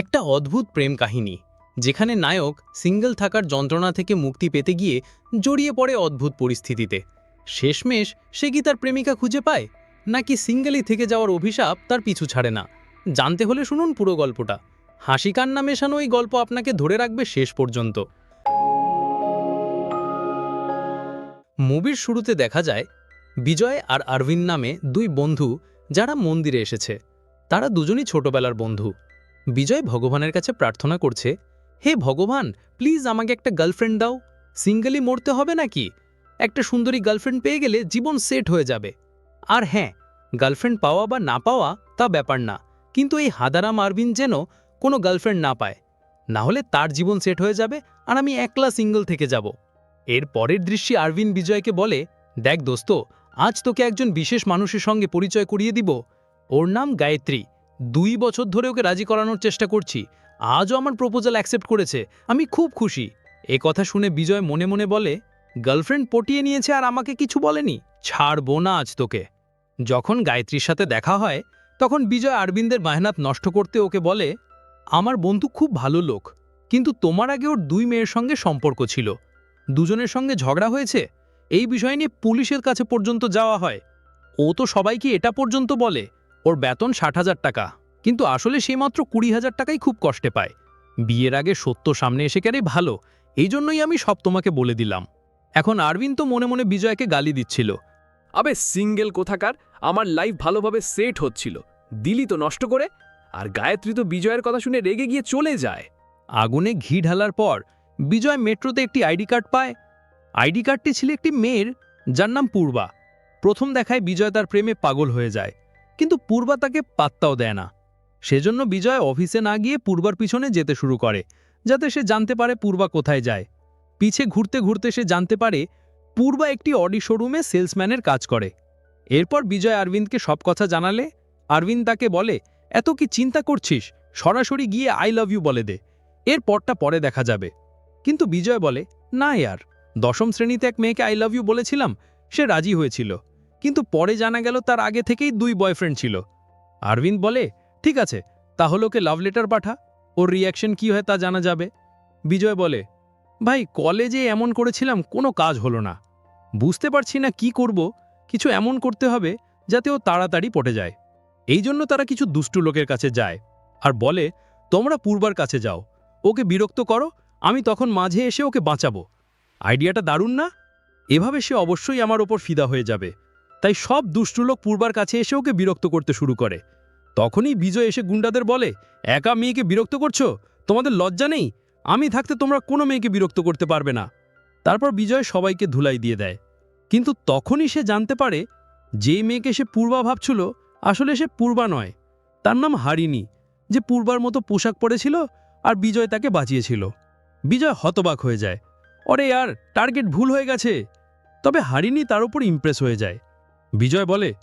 একটা অদ্ভুত প্রেম কাহিনী, যেখানে নায়ক সিঙ্গেল থাকার যন্ত্রণা থেকে মুক্তি পেতে গিয়ে জড়িয়ে পড়ে অদ্ভুত পরিস্থিতিতে। শেষমেশ সে কি তার প্রেমিকা খুঁজে পায়? নাকি সিঙ্গেলই থেকে যাওয়ার অভিশাপ তার পিছু ছাড়ে না? জানতে হলে শুনুন পুরো গল্পটা। হাসি কান্না মেশানো এই গল্প আপনাকে ধরে রাখবে শেষ পর্যন্ত। মুভির শুরুতে দেখা যায়, বিজয় আর আরভিন নামে দুই বন্ধু যারা মন্দিরে এসেছে। তারা দুজনই ছোটবেলার বন্ধু। বিজয় ভগবানের কাছে প্রার্থনা করছে, হে ভগবান প্লিজ আমাকে একটা গার্লফ্রেন্ড দাও। সিঙ্গেলই মরতে হবে নাকি? একটা সুন্দরী গার্লফ্রেন্ড পেয়ে গেলে জীবন সেট হয়ে যাবে। আর হ্যাঁ গার্লফ্রেন্ড পাওয়া বা না পাওয়া তা ব্যাপার না, কিন্তু এই হাদারাম আরবিন যেন কোনো গার্লফ্রেন্ড না পায়। না হলে তার জীবন সেট হয়ে যাবে আর আমি একলা সিঙ্গল থেকে যাব। এর পরের দৃশ্যে আরবিন বিজয়কে বলে, দেখ দোস্ত, আজ তোকে একজন বিশেষ মানুষের সঙ্গে পরিচয় করিয়ে দিব। ওর নাম গায়ত্রী। দুই বছর ধরে ওকে রাজি করানোর চেষ্টা করছি। আজও আমার প্রপোজাল অ্যাকসেপ্ট করেছে। আমি খুব খুশি। এ কথা শুনে বিজয় মনে মনে বলে গার্লফ্রেন্ড পটিয়ে নিয়েছে আর আমাকে কিছু বলেনি। ছাড়বো না আজ তোকে। যখন গায়ত্রীর সাথে দেখা হয়, তখন বিজয় আরবিন্দের বাহনাত নষ্ট করতে ওকে বলে, আমার বন্ধু খুব ভালো লোক, কিন্তু তোমার আগে ওর দুই মেয়ের সঙ্গে সম্পর্ক ছিল। দুজনের সঙ্গে ঝগড়া হয়েছে। এই বিষয় নিয়ে পুলিশের কাছে পর্যন্ত যাওয়া হয়। ও তো সবাইকে এটা পর্যন্ত বলে। ওর বেতন ষাট হাজার টাকা। কিন্তু আসলে সে মাত্র কুড়ি হাজার টাকাই খুব কষ্টে পায়। বিয়ের আগে সত্য সামনে এসে গেলেই ভালো এই জন্যই আমি সব তোমাকে বলে দিলাম। এখন আরবিন তো মনে মনে বিজয়কে গালি দিচ্ছিল। আবে সিঙ্গেল কোথাকার? আমার লাইফ ভালোভাবে সেট হচ্ছিল। দিলি তো নষ্ট করে আর গায়ত্রী তো বিজয়ের কথা শুনে রেগে গিয়ে চলে যায়। আগুনে ঘি ঢালার পর বিজয় মেট্রোতে একটি আইডি কার্ড পায়। আইডি কার্ডটি ছিল একটি মেয়ের যার নাম পূর্বা। প্রথম দেখায় বিজয় তার প্রেমে পাগল হয়ে যায়। কিন্তু পূর্বা তাকে পাত্তাও দেয় না। সেজন্য বিজয় অফিসে না গিয়ে পূর্বার পিছনে যেতে শুরু করে, যাতে সে জানতে পারে পূর্বা কোথায় যায়। পিছে ঘুরতে ঘুরতে সে জানতে পারে পূর্বা একটি অডি শোরুমে সেলসম্যানের কাজ করে। এরপর বিজয় আরবিন্দকে সব কথা জানালে আরবিন্দ তাকে বলে, এত কি চিন্তা করছিস? সরাসরি গিয়ে আই লাভ ইউ বলে দে। এর পরটা পরে দেখা যাবে। কিন্তু বিজয় বলে, না, ইয়ার। দশম শ্রেণীতে এক মেয়েকে আই লাভ ইউ বলেছিলাম, সে রাজি হয়েছিল। কিন্তু পরে জানা গেল তার আগে থেকেই দুই বয়ফ্রেন্ড ছিল। আরবিন্দ বলে, ঠিক আছে, তাহলে ওকে লাভ লেটার পাঠা। ওর রিয়াকশন কি হয় তা জানা যাবে? বিজয় বলে, ভাই কলেজে এমন করেছিলাম, কোনো কাজ হলো না। বুঝতে পারছি না কি করব, কিছু এমন করতে হবে যাতে ও তাড়াতাড়ি পটে যায়। এই জন্য তারা কিছু দুষ্টু লোকের কাছে যায়। আর বলে, তোমরা পূর্বার কাছে যাও। ওকে বিরক্ত করো, আমি তখন মাঝে এসে ওকে বাঁচাবো। আইডিয়াটা দারুণ না? এভাবে সে অবশ্যই আমার ওপর ফিদা হয়ে যাবে। তাই সব দুষ্টু লোক পূর্বার কাছে এসে ওকে বিরক্ত করতে শুরু করে। তখনই বিজয় এসে গুন্ডাদের বলে, একা মেয়েকে বিরক্ত করছ? তোমাদের লজ্জা নেই? আমি থাকতে তোমরা কোনো মেয়েকে বিরক্ত করতে পারবে না। তারপর বিজয় সবাইকে ধুলাই দিয়ে দেয়। কিন্তু তখনই সে জানতে পারে, যে মেয়েকে সে পূর্বা ভাবছিল, আসলে সে পূর্বা নয়। তার নাম হারিনী যে পূর্বার মতো পোশাক পরেছিল আর বিজয় তাকে বাঁচিয়েছিল। বিজয় হতবাক হয়ে যায়, অরে, আর টার্গেট ভুল হয়ে গেছে। তবে হারিনী তার উপর ইমপ্রেস হয়ে যায়। বিজয় বলে,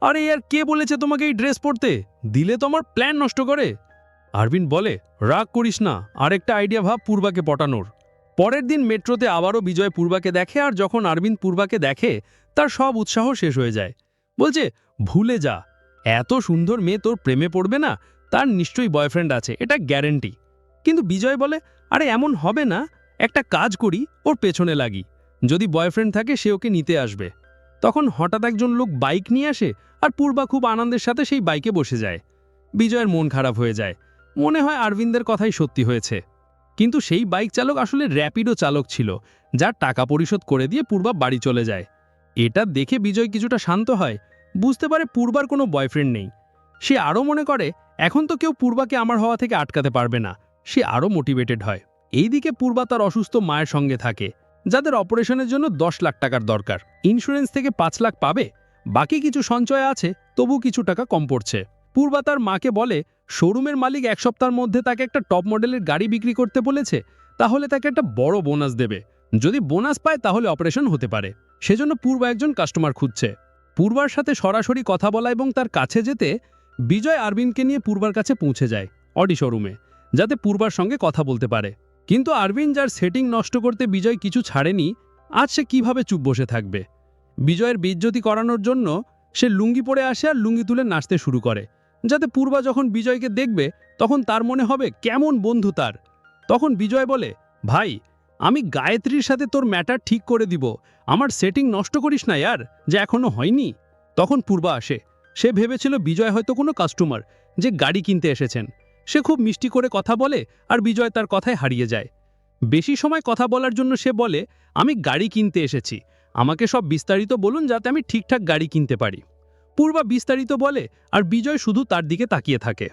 আরে ইয়ার কে বলেছে তোমাকে এই ড্রেস পরতে? দিলে তো আমার প্ল্যান নষ্ট করে। আরবিন বলে, রাগ করিস না, আরেকটা আইডিয়া ভাব পূর্বাকে পটানোর। পরের দিন মেট্রোতে আবারও বিজয় পূর্বাকে দেখে আর যখন আরবিন পূর্বাকে দেখে, তার সব উৎসাহ শেষ হয়ে যায়। বলছে, ভুলে যা, এত সুন্দর মেয়ে তোর প্রেমে পড়বে না, তার নিশ্চয়ই বয়ফ্রেন্ড আছে, এটা গ্যারেন্টি। কিন্তু বিজয় বলে, আরে এমন হবে না, একটা কাজ করি, ওর পেছনে লাগি। যদি বয়ফ্রেন্ড থাকে, সে ওকে নিতে আসবে। তখন হঠাৎ একজন লোক বাইক নিয়ে আসে আর পূর্বা খুব আনন্দের সাথে সেই বাইকে বসে যায়। বিজয়ের মন খারাপ হয়ে যায়। মনে হয় আরবিন্দের কথাই সত্যি হয়েছে। কিন্তু সেই বাইক চালক আসলে র্যাপিডো চালক ছিল, যার টাকা পরিশোধ করে দিয়ে পূর্বা বাড়ি চলে যায়। এটা দেখে বিজয় কিছুটা শান্ত হয়। বুঝতে পারে পূর্বার কোনো বয়ফ্রেন্ড নেই। সে আরও মনে করে, এখন তো কেউ পূর্বাকে আমার হওয়া থেকে আটকাতে পারবে না। সে আরও মোটিভেটেড হয়। এইদিকে পূর্বা তার অসুস্থ মায়ের সঙ্গে থাকে। যাদের অপারেশনের জন্য দশ লাখ টাকার দরকার। ইন্স্যুরেন্স থেকে পাঁচ লাখ পাবে, বাকি কিছু সঞ্চয় আছে, তবু কিছু টাকা কম পড়ছে। পূর্বা তার মাকে বলে, শোরুমের মালিক এক সপ্তাহের মধ্যে তাকে একটা টপ মডেলের গাড়ি বিক্রি করতে বলেছে, তাহলে তাকে একটা বড় বোনাস দেবে। যদি বোনাস পায়, তাহলে অপারেশন হতে পারে। সেজন্য পূর্বা একজন কাস্টমার খুঁজছে। পূর্বার সাথে সরাসরি কথা বলা এবং তার কাছে যেতে বিজয় আরবিনকে নিয়ে পূর্বার কাছে পৌঁছে যায় অডি শোরুমে, যাতে পূর্বার সঙ্গে কথা বলতে পারে। কিন্তু আরবিন যার সেটিং নষ্ট করতে বিজয় কিছু ছাড়েনি, আজ সে কীভাবে চুপ বসে থাকবে? বিজয়ের বেজ্জতি করানোর জন্য সে লুঙ্গি পরে আসে আর লুঙ্গি তুলে নাচতে শুরু করে। যাতে পূর্বা যখন বিজয়কে দেখবে, তখন তার মনে হবে কেমন বন্ধু তার। তখন বিজয় বলে, ভাই, আমি গায়ত্রীর সাথে তোর ম্যাটার ঠিক করে দিব। আমার সেটিং নষ্ট করিস না ইয়ার, যে এখনও হয়নি। তখন পূর্বা আসে। সে ভেবেছিল বিজয় হয়তো কোনো কাস্টমার যে গাড়ি কিনতে এসেছেন। সে খুব মিষ্টি করে কথা বলে আর বিজয় তার কথায় হারিয়ে যায়। বেশি সময় কথা বলার জন্য সে বলে, আমি গাড়ি কিনতে এসেছি। আমাকে সব বিস্তারিত বলুন যাতে আমি ঠিকঠাক গাড়ি কিনতে পারি। পূর্বা বিস্তারিত বলে আর বিজয় শুধু তার দিকে তাকিয়ে থাকে।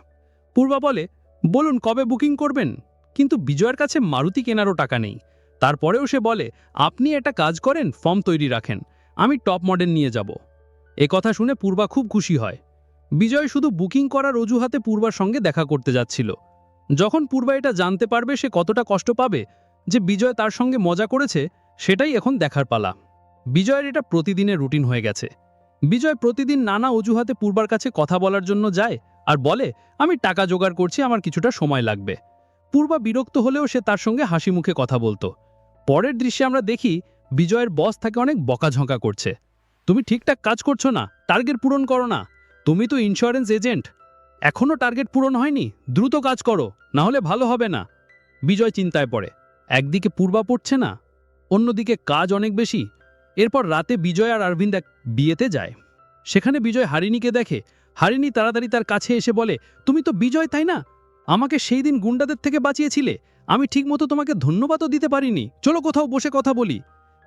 পূর্বা বলে, বলুন, কবে বুকিং করবেন? কিন্তু বিজয়ের কাছে মারুতি কেনারও টাকা নেই। তারপরেও সে বলে, আপনি একটা কাজ করেন, ফর্ম তৈরি রাখেন। আমি টপ মডেল নিয়ে যাব। এ কথা শুনে পূর্বা খুব খুশি হয়। বিজয় শুধু বুকিং করার অজুহাতে পূর্বার সঙ্গে দেখা করতে যাচ্ছিল। যখন পূর্বা এটা জানতে পারবে সে কতটা কষ্ট পাবে যে বিজয় তার সঙ্গে মজা করেছে, সেটাই এখন দেখার পালা। বিজয়ের এটা প্রতিদিনের রুটিন হয়ে গেছে। বিজয় প্রতিদিন নানা অজুহাতে পূর্বার কাছে কথা বলার জন্য যায় আর বলে, আমি টাকা জোগাড় করছি, আমার কিছুটা সময় লাগবে। পূর্বা বিরক্ত হলেও সে তার সঙ্গে হাসি মুখে কথা বলতো। পরের দৃশ্যে আমরা দেখি, বিজয়ের বস তাকে অনেক বকাঝকা করছে। তুমি ঠিকঠাক কাজ করছ না, টার্গেট পূরণ করো না। তুমি তো ইন্স্যুরেন্স এজেন্ট এখনও টার্গেট পূরণ হয়নি। দ্রুত কাজ করো না হলে ভালো হবে না। বিজয় চিন্তায় পড়ে। একদিকে পূর্বা পড়ছে না, অন্যদিকে কাজ অনেক বেশি। এরপর রাতে বিজয় আর অরবিন্দ এক বিয়েতে যায়। সেখানে বিজয় হারিনীকে দেখে। হারিনী তাড়াতাড়ি তার কাছে এসে বলে, তুমি তো বিজয়, তাই না? আমাকে সেই দিন গুন্ডাদের থেকে বাঁচিয়েছিলে। আমি ঠিকমতো তোমাকে ধন্যবাদও দিতে পারিনি। চলো কোথাও বসে কথা বলি।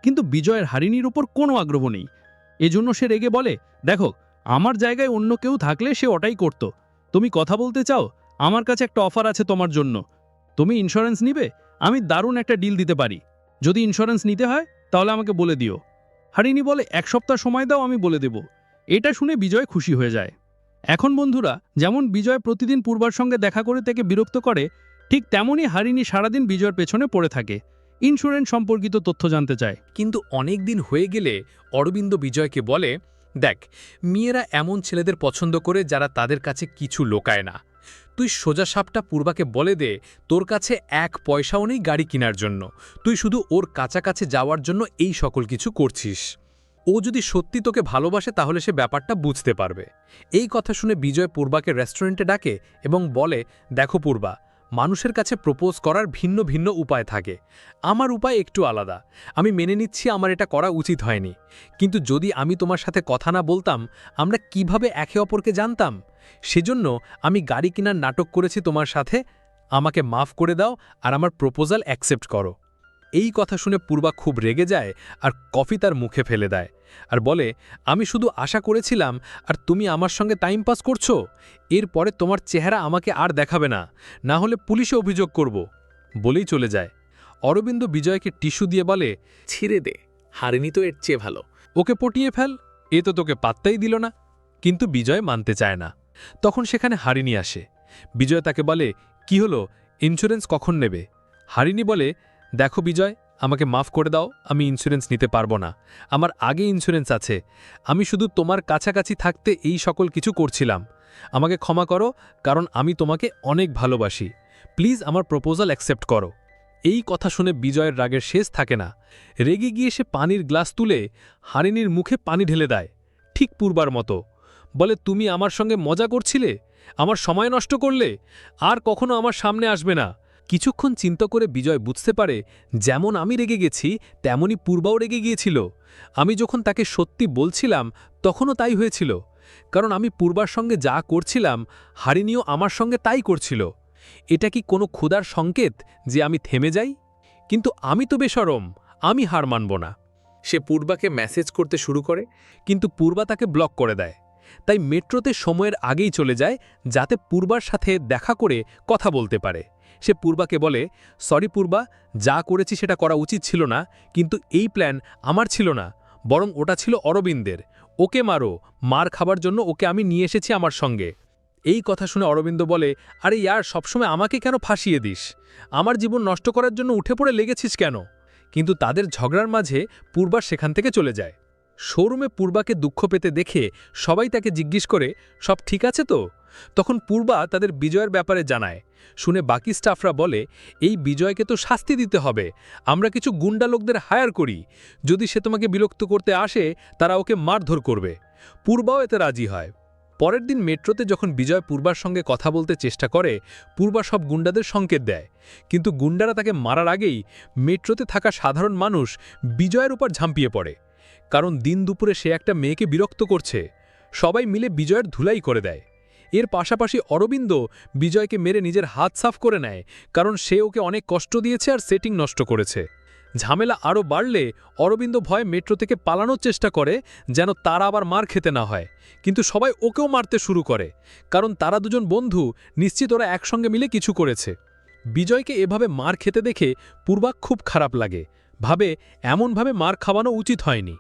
কিন্তু বিজয়ের হারিনীর উপর কোনো আগ্রহ নেই। এজন্য সে রেগে বলে, দেখো আমার জায়গায় অন্য কেউ থাকলে সে ওটাই করত। তুমি কথা বলতে চাও? আমার কাছে একটা অফার আছে তোমার জন্য। তুমি ইন্স্যুরেন্স নিবে? আমি দারুণ একটা ডিল দিতে পারি। যদি ইন্স্যুরেন্স নিতে হয়, তাহলে আমাকে বলে দিও। হারিনী বলে, এক সপ্তাহ সময় দাও, আমি বলে দেব। এটা শুনে বিজয় খুশি হয়ে যায়। এখন বন্ধুরা, যেমন বিজয় প্রতিদিন পূর্বার সঙ্গে দেখা করে তাকে বিরক্ত করে, ঠিক তেমনই হারিনী সারাদিন বিজয়ের পেছনে পড়ে থাকে। ইন্স্যুরেন্স সম্পর্কিত তথ্য জানতে চায়। কিন্তু অনেক দিন হয়ে গেলে অরবিন্দ বিজয়কে বলে দেখ, মেয়েরা এমন ছেলেদের পছন্দ করে যারা তাদের কাছে কিছু লোকায় না। তুই সোজা সাপটা পূর্বাকে বলে দে, তোর কাছে এক পয়সাও নেই গাড়ি কেনার জন্য। তুই শুধু ওর কাছাকাছি যাওয়ার জন্য এই সকল কিছু করছিস। ও যদি সত্যি তোকে ভালোবাসে, তাহলে সে ব্যাপারটা বুঝতে পারবে। এই কথা শুনে বিজয় পূর্বাকে রেস্টুরেন্টে ডাকে এবং বলে, দেখো পূর্বা মানুষের কাছে প্রপোজ করার ভিন্ন ভিন্ন উপায় থাকে। আমার উপায় একটু আলাদা। আমি মেনে নিচ্ছি আমার এটা করা উচিত হয়নি। কিন্তু যদি আমি তোমার সাথে কথা না বলতাম, আমরা কীভাবে একে অপরকে জানতাম? সেজন্য আমি গাড়ি কেনার নাটক করেছি তোমার সাথে। আমাকে মাফ করে দাও আর আমার প্রপোজাল অ্যাকসেপ্ট করো। এই কথা শুনে পূর্বা খুব রেগে যায় আর কফি তার মুখে ফেলে দেয় আর বলে আমি শুধু আশা করেছিলাম আর তুমি আমার সঙ্গে টাইম পাস করছ। এরপরে তোমার চেহারা আমাকে আর দেখাবে না। না হলে পুলিশে অভিযোগ করব। বলেই চলে যায়। অরবিন্দ বিজয়কে টিস্যু দিয়ে বলে ছিঁড়ে দে হারিনি তো এর চেয়ে ভালো। ওকে পটিয়ে ফেল এ তো তোকে পাত্তাই দিল না। কিন্তু বিজয় মানতে চায় না। তখন সেখানে হারিনি আসে। বিজয় তাকে বলে কি হলো? ইন্স্যুরেন্স কখন নেবে? হারিনি বলে দেখো বিজয়, আমাকে মাফ করে দাও, আমি ইন্স্যুরেন্স নিতে পারব না। আমার আগে ইন্স্যুরেন্স আছে। আমি শুধু তোমার কাছাকাছি থাকতে এই সকল কিছু করছিলাম। আমাকে ক্ষমা করো, কারণ আমি তোমাকে অনেক ভালোবাসি। প্লিজ আমার প্রপোজাল অ্যাকসেপ্ট করো। এই কথা শুনে বিজয়ের রাগের শেষ থাকে না। রেগে গিয়ে সে পানির গ্লাস তুলে হারিনীর মুখে পানি ঢেলে দেয়। ঠিক পূর্বার মতো। বলে, তুমি আমার সঙ্গে মজা করছিলে? আমার সময় নষ্ট করলে? আর কখনো আমার সামনে আসবে না? কিছুক্ষণ চিন্তা করে বিজয় বুঝতে পারে, যেমন আমি রেগে গেছি, তেমনই পূর্বাও রেগে গিয়েছিল। আমি যখন তাকে সত্যি বলছিলাম, তখনও তাই হয়েছিল। কারণ আমি পূর্বার সঙ্গে যা করছিলাম হারিনীও আমার সঙ্গে তাই করছিল। এটা কি কোনো ক্ষুধার সংকেত যে আমি থেমে যাই? কিন্তু আমি তো বেসরম আমি হার মানব না। সে পূর্বাকে মেসেজ করতে শুরু করে, কিন্তু পূর্বা তাকে ব্লক করে দেয়। তাই মেট্রোতে সময়ের আগেই চলে যায়, যাতে পূর্বার সাথে দেখা করে কথা বলতে পারে। সে পূর্বাকে বলে, সরি পূর্বা, যা করেছি সেটা করা উচিত ছিল না, কিন্তু এই প্ল্যান আমার ছিল না, বরং ওটা ছিল অরবিন্দের। ওকে মারো, মার খাবার জন্য ওকে আমি নিয়ে এসেছি আমার সঙ্গে। এই কথা শুনে অরবিন্দ বলে, আরে ইয়ার, সবসময় আমাকে কেন ফাঁসিয়ে দিস? আমার জীবন নষ্ট করার জন্য উঠে পড়ে লেগেছিস কেন? কিন্তু তাদের ঝগড়ার মাঝে পূর্বা সেখান থেকে চলে যায়। শোরুমে পূর্বাকে দুঃখ পেতে দেখে সবাই তাকে জিজ্ঞেস করে, সব ঠিক আছে তো? তখন পূর্বা তাদের বিজয়ের ব্যাপারে জানায় শুনে বাকি স্টাফরা বলে, এই বিজয়কে তো শাস্তি দিতে হবে। আমরা কিছু গুন্ডা লোকদের হায়ার করি। যদি সে তোমাকে বিরক্ত করতে আসে, তারা ওকে মারধর করবে। পূর্বাও এতে রাজি হয়। পরের দিন মেট্রোতে যখন বিজয় পূর্বার সঙ্গে কথা বলতে চেষ্টা করে, পূর্বা সব গুন্ডাদের সংকেত দেয়। কিন্তু গুন্ডারা তাকে মারার আগেই মেট্রোতে থাকা সাধারণ মানুষ বিজয়ের উপর ঝাঁপিয়ে পড়ে। কারণ দিন দুপুরে সে একটা মেয়েকে বিরক্ত করছে। সবাই মিলে বিজয়ের ধুলাই করে দেয়। এর পাশাপাশি অরবিন্দ বিজয়কে মেরে নিজের হাত সাফ করে নেয়, কারণ সে ওকে অনেক কষ্ট দিয়েছে আর সেটিং নষ্ট করেছে। ঝামেলা আরও বাড়লে অরবিন্দ ভয়ে মেট্রো থেকে পালানোর চেষ্টা করে, যেন তারা আবার মার খেতে না হয়। কিন্তু সবাই ওকেও মারতে শুরু করে, কারণ তারা দুজন বন্ধু, নিশ্চিত ওরা একসঙ্গে মিলে কিছু করেছে। বিজয়কে এভাবে মার খেতে দেখে পূর্বা খুব খারাপ লাগে। ভাবে, এমনভাবে মার খাওয়ানো উচিত হয়নি।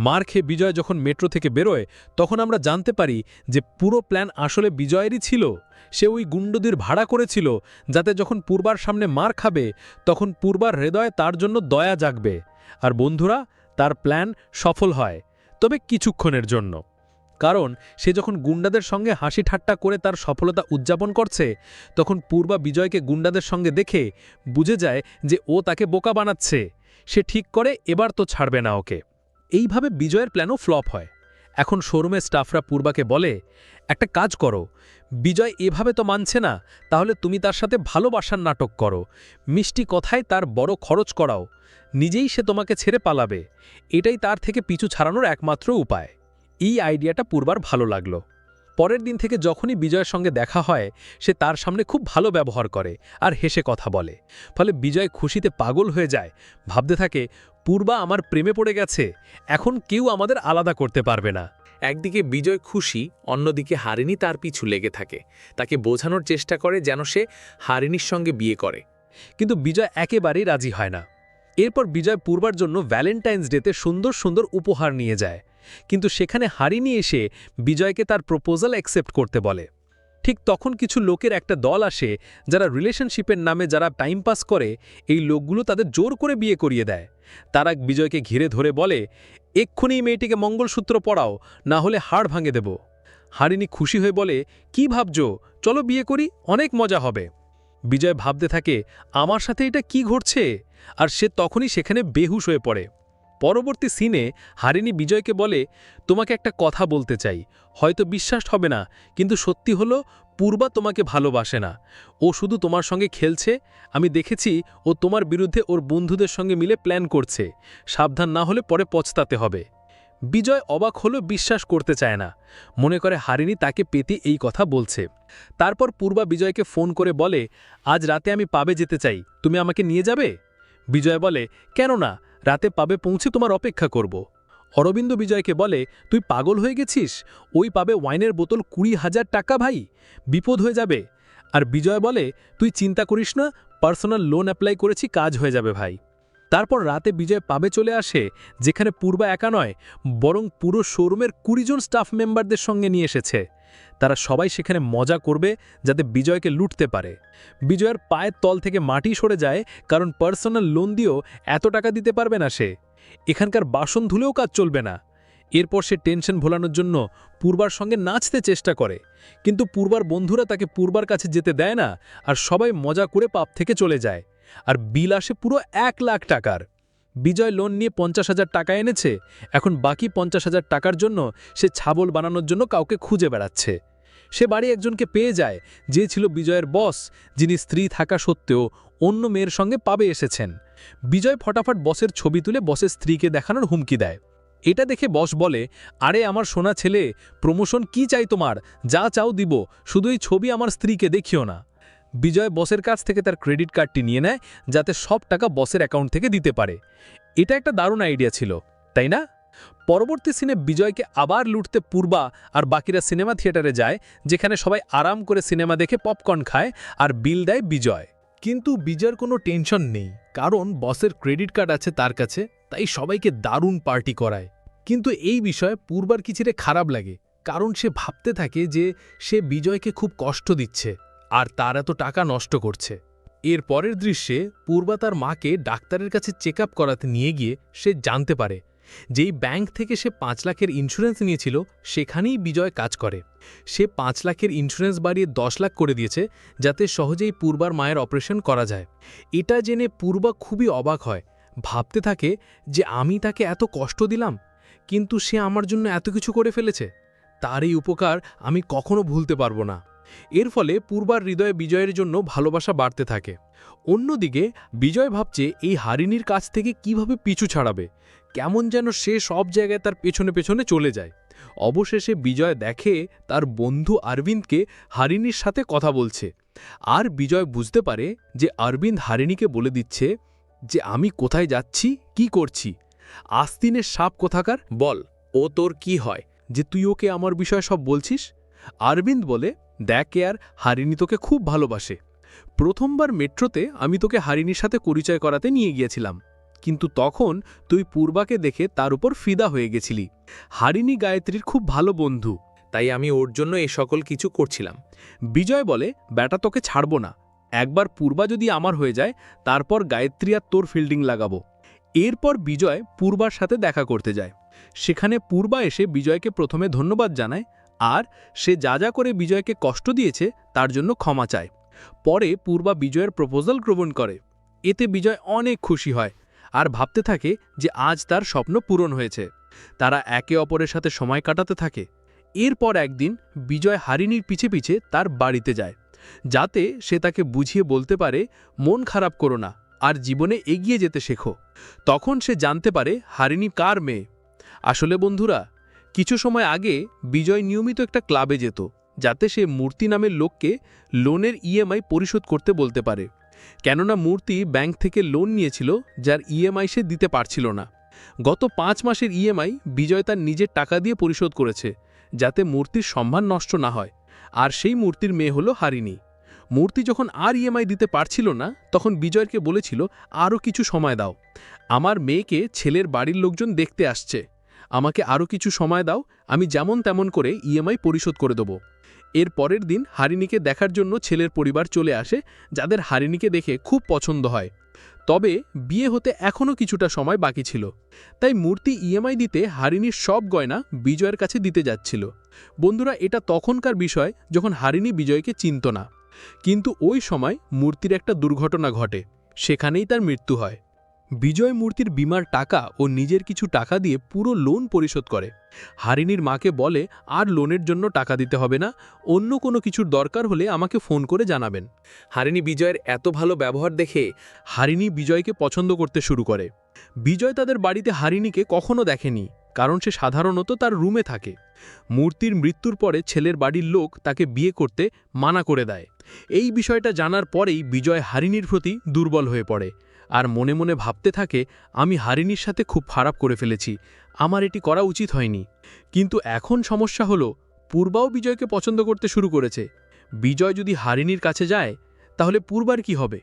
মার খেয়ে বিজয় যখন মেট্রো থেকে বেরোয়, তখন আমরা জানতে পারি যে পুরো প্ল্যান আসলে বিজয়েরই ছিল। সে ওই গুন্ডদের ভাড়া করেছিল, যাতে যখন পূর্বার সামনে মার খাবে, তখন পূর্বার হৃদয়ে তার জন্য দয়া জাগবে। আর বন্ধুরা, তার প্ল্যান সফল হয়, তবে কিছুক্ষণের জন্য। কারণ, সে যখন গুন্ডাদের সঙ্গে হাসি ঠাট্টা করে তার সফলতা উদযাপন করছে, তখন পূর্বা বিজয়কে গুন্ডাদের সঙ্গে দেখে বুঝে যায় যে ও তাকে বোকা বানাচ্ছে। সে ঠিক করে এবার তো ছাড়বে না ওকে। এইভাবে বিজয়ের প্ল্যানও ফ্লপ হয়। এখন শোরুমের স্টাফরা পূর্বাকে বলে, একটা কাজ করো। বিজয় এভাবে তো মানছে না, তাহলে তুমি তার সাথে ভালোবাসার নাটক করো। মিষ্টি কথায় তার বড় খরচ করাও। নিজেই সে তোমাকে ছেড়ে পালাবে। এটাই তার থেকে পিছু ছাড়ানোর একমাত্র উপায়। এই আইডিয়াটা পূর্বার ভালো লাগল। পরের দিন থেকে যখনই বিজয়ের সঙ্গে দেখা হয়, সে তার সামনে খুব ভালো ব্যবহার করে আর হেসে কথা বলে। ফলে বিজয় খুশিতে পাগল হয়ে যায়। ভাবতে থাকে পূর্বা আমার প্রেমে পড়ে গেছে এখন কেউ আমাদের আলাদা করতে পারবে না। একদিকে বিজয় খুশি অন্যদিকে হারিনী তার পিছু লেগে থাকে। তাকে বোঝানোর চেষ্টা করে যেন সে হারিনীর সঙ্গে বিয়ে করে। কিন্তু বিজয় একেবারেই রাজি হয় না। এরপর বিজয় পূর্বার জন্য ভ্যালেন্টাইন্স ডেতে সুন্দর সুন্দর উপহার নিয়ে যায়। কিন্তু সেখানে হারিনি এসে বিজয়কে তার প্রপোজাল অ্যাকসেপ্ট করতে বলে। ঠিক তখন কিছু লোকের একটা দল আসে যারা রিলেশনশিপের নামে যারা টাইম পাস করে এই লোকগুলো তাদের জোর করে বিয়ে করিয়ে দেয়। তারা বিজয়কে ঘিরে ধরে বলে, এক্ষুনি মেয়েটিকে মঙ্গলসূত্র পড়াও, না হলে হাড় ভাঙে দেব। হারিনী খুশি হয়ে বলে, কি ভাবজ চলো বিয়ে করি, অনেক মজা হবে। বিজয় ভাবতে থাকে, আমার সাথে এটা কি ঘটছে? আর সে তখনই সেখানে বেহুশ হয়ে পড়ে। পরবর্তী সিনে হারিনী বিজয়কে বলে, তোমাকে একটা কথা বলতে চাই। হয়তো বিশ্বাস হবে না, কিন্তু সত্যি হলো, পূর্বা তোমাকে ভালোবাসে না। ও শুধু তোমার সঙ্গে খেলছে। আমি দেখেছি, ও তোমার বিরুদ্ধে ওর বন্ধুদের সঙ্গে মিলে প্ল্যান করছে। সাবধান না হলে পরে পচতাতে হবে। বিজয় অবাক হলো, বিশ্বাস করতে চায় না। মনে করে হারিনী তাকে পেতে এই কথা বলছে। তারপর পূর্বা বিজয়কে ফোন করে বলে, আজ রাতে আমি পাবে যেতে চাই। তুমি আমাকে নিয়ে যাবে? বিজয় বলে কেন না রাতে পাবে পৌঁছে তোমার অপেক্ষা করব। অরবিন্দ বিজয়কে বলে, তুই পাগল হয়ে গেছিস? ওই পাবে ওয়াইনের বোতল কুড়ি হাজার টাকা ভাই। বিপদ হয়ে যাবে। আর বিজয় বলে, তুই চিন্তা করিস না, পার্সোনাল লোন অ্যাপ্লাই করেছি, কাজ হয়ে যাবে ভাই। তারপর রাতে বিজয় পাবে চলে আসে, যেখানে পূর্বা একা নয়, বরং পুরো শোরুমের কুড়ি জন স্টাফ মেম্বারদের সঙ্গে নিয়ে এসেছে। তারা সবাই সেখানে মজা করবে যাতে বিজয়কে লুটতে পারে। বিজয়ের পায়ের তল থেকে মাটি সরে যায়, কারণ পার্সোনাল লোন দিয়েও এত টাকা দিতে পারবে না সে। এখানকার বাসন ধুলেও কাজ চলবে না। এরপর সে টেনশন ভোলানোর জন্য পূর্বার সঙ্গে নাচতে চেষ্টা করে। কিন্তু পূর্বার বন্ধুরা তাকে পূর্বার কাছে যেতে দেয় না, আর সবাই মজা করে পাপ থেকে চলে যায়। আর বিল আসে পুরো এক লাখ টাকার। বিজয় লোন নিয়ে পঞ্চাশ হাজার টাকা এনেছে। এখন বাকি পঞ্চাশ হাজার টাকার জন্য সে ছাবল বানানোর জন্য কাউকে খুঁজে বেড়াচ্ছে। সে বাড়ি একজনকে পেয়ে যায়, যে ছিল বিজয়ের বস যিনি স্ত্রী থাকা সত্ত্বেও অন্য মেয়ের সঙ্গে পাবে এসেছেন। বিজয় ফটাফট বসের ছবি তুলে বসের স্ত্রীকে দেখানোর হুমকি দেয়। এটা দেখে বস বলে, আরে আমার সোনা ছেলে প্রমোশন কি চাই তোমার? যা চাও দিব, শুধু এই ছবি আমার স্ত্রীকে দেখিও না। বিজয় বসের কাছ থেকে তার ক্রেডিট কার্ডটি নিয়ে নেয়, যাতে সব টাকা বসের অ্যাকাউন্ট থেকে দিতে পারে। এটা একটা দারুণ আইডিয়া ছিল, তাই না? পরবর্তী সিনে বিজয়কে আবার লুটতে পূর্বা আর বাকিরা সিনেমা থিয়েটারে যায়, যেখানে সবাই আরাম করে সিনেমা দেখে পপকর্ন খায় আর বিল দেয় বিজয়। কিন্তু বিজয়ের কোনো টেনশন নেই, কারণ বসের ক্রেডিট কার্ড আছে তার কাছে, তাই সবাইকে দারুণ পার্টি করায়। কিন্তু এই বিষয়ে পূর্বার কিছুরে খারাপ লাগে, কারণ সে ভাবতে থাকে যে সে বিজয়কে খুব কষ্ট দিচ্ছে। আর তার এত টাকা নষ্ট করছে। এর পরের দৃশ্যে পূর্বা তার মাকে ডাক্তারের কাছে চেক করাতে নিয়ে গিয়ে সে জানতে পারে যেই ব্যাংক থেকে সে পাঁচ লাখের ইন্স্যুরেন্স নিয়েছিল, সেখানেই বিজয় কাজ করে। সে পাঁচ লাখের ইন্স্যুরেন্স বাড়িয়ে দশ লাখ করে দিয়েছে যাতে সহজেই পূর্বার মায়ের অপারেশন করা যায়। এটা জেনে পূর্বা খুবই অবাক হয়, ভাবতে থাকে যে আমি তাকে এত কষ্ট দিলাম, কিন্তু সে আমার জন্য এত কিছু করে ফেলেছে। তার এই উপকার আমি কখনো ভুলতে পারব না। এর ফলে পূর্বার হৃদয়ে বিজয়ের জন্য ভালোবাসা বাড়তে থাকে। অন্যদিকে, বিজয় ভাবছে এই হারিনীর কাছ থেকে কীভাবে পিছু ছাড়াবে? কেমন যেন সে সব জায়গায় তার পেছনে পেছনে চলে যায়। অবশেষে বিজয় দেখে তার বন্ধু আরবিন্দকে হারিনীর সাথে কথা বলছে। আর বিজয় বুঝতে পারে যে অরবিন্দ হারিনীকে বলে দিচ্ছে যে, আমি কোথায় যাচ্ছি? কি করছি? আস্তিনের সাপ কোথাকার? বল, ও তোর কি হয়? যে তুই ওকে আমার বিষয়ে সব বলছিস? আরবিন্দ বলে দেখ আর হারিনী তোকে খুব ভালোবাসে। প্রথমবার মেট্রোতে আমি তোকে হারিনীর সাথে পরিচয় করাতে নিয়ে গিয়েছিলাম। কিন্তু তখন তুই পূর্বাকে দেখে তার উপর ফিদা হয়ে গেছিলি। হারিনী গায়ত্রীর খুব ভালো বন্ধু, তাই আমি ওর জন্য এ সকল কিছু করছিলাম। বিজয় বলে ব্যাটা তোকে ছাড়ব না। একবার পূর্বা যদি আমার হয়ে যায়, তারপর গায়ত্রী আর তোর ফিল্ডিং লাগাবো। এরপর বিজয় পূর্বার সাথে দেখা করতে যায়। সেখানে পূর্বা এসে বিজয়কে প্রথমে ধন্যবাদ জানায় আর সে যা যা করে বিজয়কে কষ্ট দিয়েছে, তার জন্য ক্ষমা চায়। পরে পূর্বা বিজয়ের প্রপোজাল গ্রহণ করে। এতে বিজয় অনেক খুশি হয় আর ভাবতে থাকে যে আজ তার স্বপ্ন পূরণ হয়েছে। তারা একে অপরের সাথে সময় কাটাতে থাকে। এরপর একদিন বিজয় হারিনীর পিছে পিছে তার বাড়িতে যায়। যাতে সে তাকে বুঝিয়ে বলতে পারে, মন খারাপ করো না, আর জীবনে এগিয়ে যেতে শেখো। তখন সে জানতে পারে হারিনী কার মেয়ে। আসলে বন্ধুরা কিছু সময় আগে বিজয় নিয়মিত একটা ক্লাবে যেত, যাতে সে মূর্তি নামের লোককে লোনের ইএমআই পরিশোধ করতে বলতে পারে। কেননা মূর্তি ব্যাংক থেকে লোন নিয়েছিল, যার ইএমআই সে দিতে পারছিল না। গত পাঁচ মাসের ইএমআই বিজয় তার নিজের টাকা দিয়ে পরিশোধ করেছে, যাতে মূর্তির সম্মান নষ্ট না হয়। আর সেই মূর্তির মেয়ে হলো হারিনী মূর্তি যখন আর ইএমআই দিতে পারছিল না, তখন বিজয়কে বলেছিল আরও কিছু সময় দাও। আমার মেয়েকে ছেলের বাড়ির লোকজন দেখতে আসছে। আমাকে আরও কিছু সময় দাও, আমি যেমন তেমন করে ইএমআই পরিশোধ করে দেবো। এর পরের দিন হারিনীকে দেখার জন্য ছেলের পরিবার চলে আসে, যাদের হারিনীকে দেখে খুব পছন্দ হয়। তবে বিয়ে হতে এখনও কিছুটা সময় বাকি ছিল। তাই মূর্তি ইএমআই দিতে হারিনীর সব গয়না বিজয়ের কাছে দিতে যাচ্ছিল। বন্ধুরা, এটা তখনকার বিষয় যখন হারিনী বিজয়কে চিনত না। কিন্তু ওই সময় মূর্তির একটা দুর্ঘটনা ঘটে, সেখানেই তার মৃত্যু হয়। বিজয় মূর্তির বিমার টাকা ও নিজের কিছু টাকা দিয়ে পুরো লোন পরিশোধ করে। হারিনীর মাকে বলে, আর লোনের জন্য টাকা দিতে হবে না, অন্য কোনো কিছুর দরকার হলে আমাকে ফোন করে জানাবেন। হারিনী বিজয়ের এত ভালো ব্যবহার দেখে হারিনী বিজয়কে পছন্দ করতে শুরু করে। বিজয় তাদের বাড়িতে হারিনীকে কখনো দেখেনি, কারণ সে সাধারণত তার রুমে থাকে। মূর্তির মৃত্যুর পরে ছেলের বাড়ির লোক তাকে বিয়ে করতে মানা করে দেয়। এই বিষয়টা জানার পরেই বিজয় হারিনীর প্রতি দুর্বল হয়ে পড়ে। আর মনে মনে ভাবতে থাকে, আমি হারিনীর সাথে খুব খারাপ করে ফেলেছি। আমার এটি করা উচিত হয়নি। কিন্তু এখন সমস্যা হলো, পূর্বাও বিজয়কে পছন্দ করতে শুরু করেছে। বিজয় যদি হারিনীর কাছে যায়, তাহলে পূর্বার কি হবে?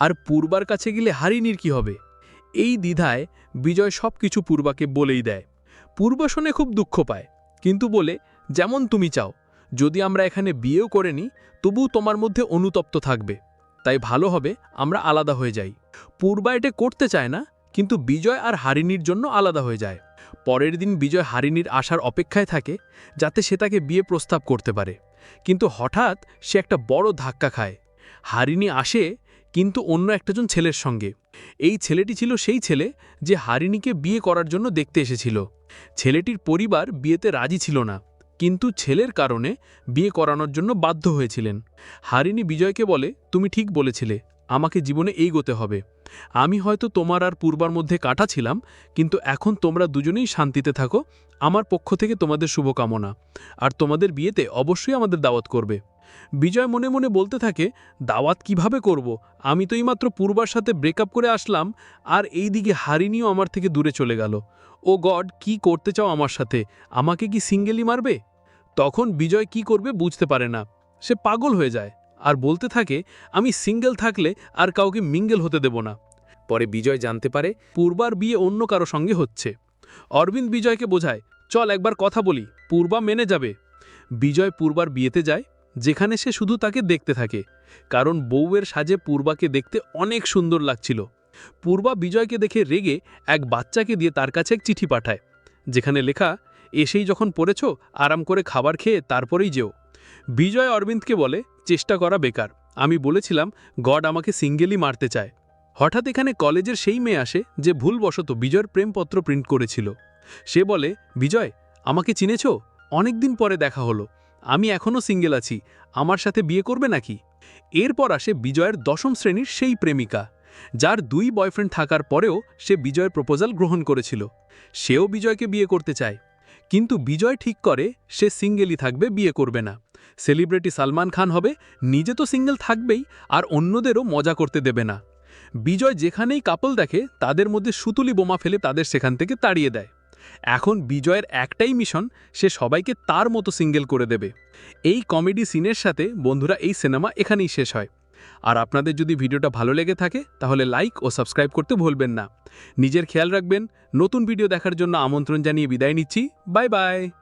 আর পূর্বার কাছে গেলে হারিনীর কি হবে? এই দ্বিধায় বিজয় সব কিছু পূর্বাকে বলেই দেয়। পূর্বা শুনে খুব দুঃখ পায়, কিন্তু বলে, যেমন তুমি চাও। যদি আমরা এখানে বিয়েও করে নিই তবু তোমার মধ্যে অনুতপ্ত থাকবে। তাই ভালো হবে, আমরা আলাদা হয়ে যাই। পূর্বা এটা করতে চায় না, কিন্তু বিজয় আর হারিনীর জন্য আলাদা হয়ে যায়। পরের দিন বিজয় হারিনীর আসার অপেক্ষায় থাকে, যাতে সে তাকে বিয়ে প্রস্তাব করতে পারে। কিন্তু হঠাৎ সে একটা বড় ধাক্কা খায়। হারিনী আসে, কিন্তু অন্য একটাজন ছেলের সঙ্গে। এই ছেলেটি ছিল সেই ছেলে যে হারিনীকে বিয়ে করার জন্য দেখতে এসেছিল। ছেলেটির পরিবার বিয়েতে রাজি ছিল না, কিন্তু ছেলের কারণে বিয়ে করানোর জন্য বাধ্য হয়েছিলেন। হারিনী বিজয়কে বলে, তুমি ঠিক বলেছিলে আমাকে জীবনে এইগোতে হবে। আমি হয়তো তোমার আর পূর্বার মধ্যে কাটা ছিলাম, কিন্তু এখন তোমরা দুজনেই শান্তিতে থাকো। আমার পক্ষ থেকে তোমাদের শুভকামনা। আর তোমাদের বিয়েতে অবশ্যই আমাদের দাওয়াত করবে। বিজয় মনে মনে বলতে থাকে, দাওয়াত কীভাবে করব? আমি তো এইমাত্র পূর্বার সাথে ব্রেকআপ করে আসলাম, আর এই দিকে হারিনিও আমার থেকে দূরে চলে গেল। ও গড, কি করতে চাও আমার সাথে? আমাকে কি সিঙ্গেলই মারবে? তখন বিজয় কি করবে বুঝতে পারে না। সে পাগল হয়ে যায়। আর বলতে থাকে, আমি সিঙ্গেল থাকলে আর কাউকে মিঙ্গেল হতে দেব না। পরে বিজয় জানতে পারে, পূর্বার বিয়ে অন্য কারও সঙ্গে হচ্ছে। অরবিন্দ বিজয়কে বোঝায়, চল একবার কথা বলি, পূর্বা মেনে যাবে। বিজয় পূর্বার বিয়েতে যায়, যেখানে সে শুধু তাকে দেখতে থাকে, কারণ বউয়ের সাজে পূর্বাকে দেখতে অনেক সুন্দর লাগছিল। পূর্বা বিজয়কে দেখে রেগে এক বাচ্চাকে দিয়ে তার কাছে এক চিঠি পাঠায়, যেখানে লেখা, এসেই যখন পড়েছ, আরাম করে খাবার খেয়ে তারপরেই যেও। বিজয় অরবিন্দকে বলে, চেষ্টা করা বেকার। আমি বলেছিলাম, গড আমাকে সিঙ্গেলই মারতে চায়। হঠাৎ এখানে কলেজের সেই মেয়ে আসে, যে ভুলবশত বিজয়ের প্রেমপত্র প্রিন্ট করেছিল। সে বলে, বিজয়, আমাকে চিনেছ? অনেক দিন পরে দেখা হলো। আমি এখনও সিঙ্গেল আছি। আমার সাথে বিয়ে করবে নাকি? এরপর আসে বিজয়ের দশম শ্রেণির সেই প্রেমিকা, যার দুই বয়ফ্রেন্ড থাকার পরেও সে বিজয়ের প্রপোজাল গ্রহণ করেছিল। সেও বিজয়কে বিয়ে করতে চায়। কিন্তু বিজয় ঠিক করে, সে সিঙ্গেলই থাকবে, বিয়ে করবে না। সেলিব্রিটি সালমান খান হবে, নিজে তো সিঙ্গেল থাকবেই, আর অন্যদেরও মজা করতে দেবে না। বিজয় যেখানেই কাপল দেখে, তাদের মধ্যে সুতুলি বোমা ফেলে তাদের সেখান থেকে তাড়িয়ে দেয়। এখন বিজয়ের একটাই মিশন, সে সবাইকে তার মতো সিঙ্গেল করে দেবে। এই কমেডি সিনের সাথে বন্ধুরা এই সিনেমা এখানেই শেষ হয়। আর আপনাদের যদি ভিডিওটা ভালো লেগে থাকে, তাহলে লাইক ও সাবস্ক্রাইব করতে ভুলবেন না। নিজের খেয়াল রাখবেন, নতুন ভিডিও দেখার জন্য আমন্ত্রণ জানিয়ে বিদায় নিচ্ছি। Bye bye